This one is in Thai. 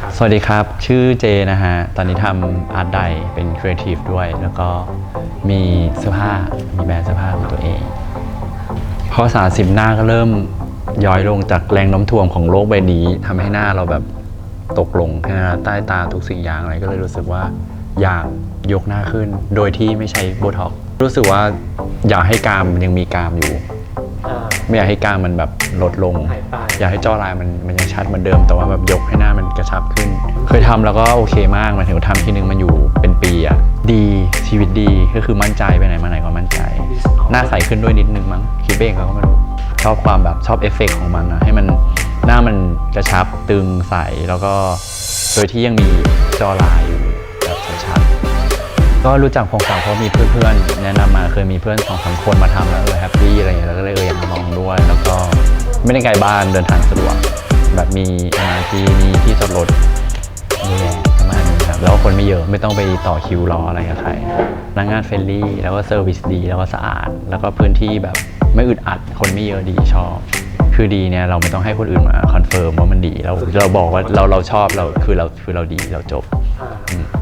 ครับสวัสดีครับ ชื่อเจนะฮะ ตอนนี้ทำอาร์ตไดเป็นครีเอทีฟด้วย แล้วก็มีเสื้อผ้า มีแบรนด์เสื้อผ้าของตัวเองพอสารสิบหน้าก็เริ่มย้อยลงจากแรงโน้มถ่วงของโลกใบนี้ทำให้หน้าเราแบบตกลงนะฮะใต้ตาทุกสิ่งอย่างอะไรก็เลยรู้สึกว่าอยากยกหน้าขึ้น โดยที่ไม่ใช้โบท็อกซ์รู้สึกว่าอยากให้กรามยังมีกรามอยู่อ่า ไม่อยากให้กรามมันแบบลดลง หายไป อยากให้จอลายมันมันยังชัดเหมือนเดิมแต่ว่าแบบยกให้หน้ามันกระชับขึ้น เคยทำแล้วก็โอเคมากหมายถึงว่าทำทีนึงมันอยู่เป็นปีอะดีชีวิตดีก็คือมั่นใจไปไหนมาไหนก็มั่นใจ หน้าใสขึ้นด้วยนิดนึงมั้งคิดเองก็ไม่รู้ชอบความแบบชอบเอฟเฟกต์ของมันนะให้มันหน้ามันกระชับตึงใสแล้วก็โดยที่ยังมีจอลายอยู่แบบชัดๆ ก็รู้จักพงศักดิ์เพราะมีเพื่อนๆแนะนำมาเคยมีเพื่อนสองสามคนมาทำแล้วเออแฮปปี้ ไม่ได้ไกลบ้านเดินทางสะดวก แบบมี MRT มีที่จอดรถเยอะแยะประมาณนี้ครับแล้วก็คนไม่เยอะไม่ต้องไปต่อคิวรออะไรกับใครพนักงานเฟรนลี่ แล้วก็เซอร์วิสดีแล้วก็สะอาด แล้วก็พื้นที่แบบไม่อึดอัดคนไม่เยอะดีชอบ คือดีเนี่ยเราไม่ต้องให้คนอื่นมาคอนเฟิร์มว่ามันดีเราเราบอกว่าเราเราชอบเราคือเราคือเราดีเราจบอ่า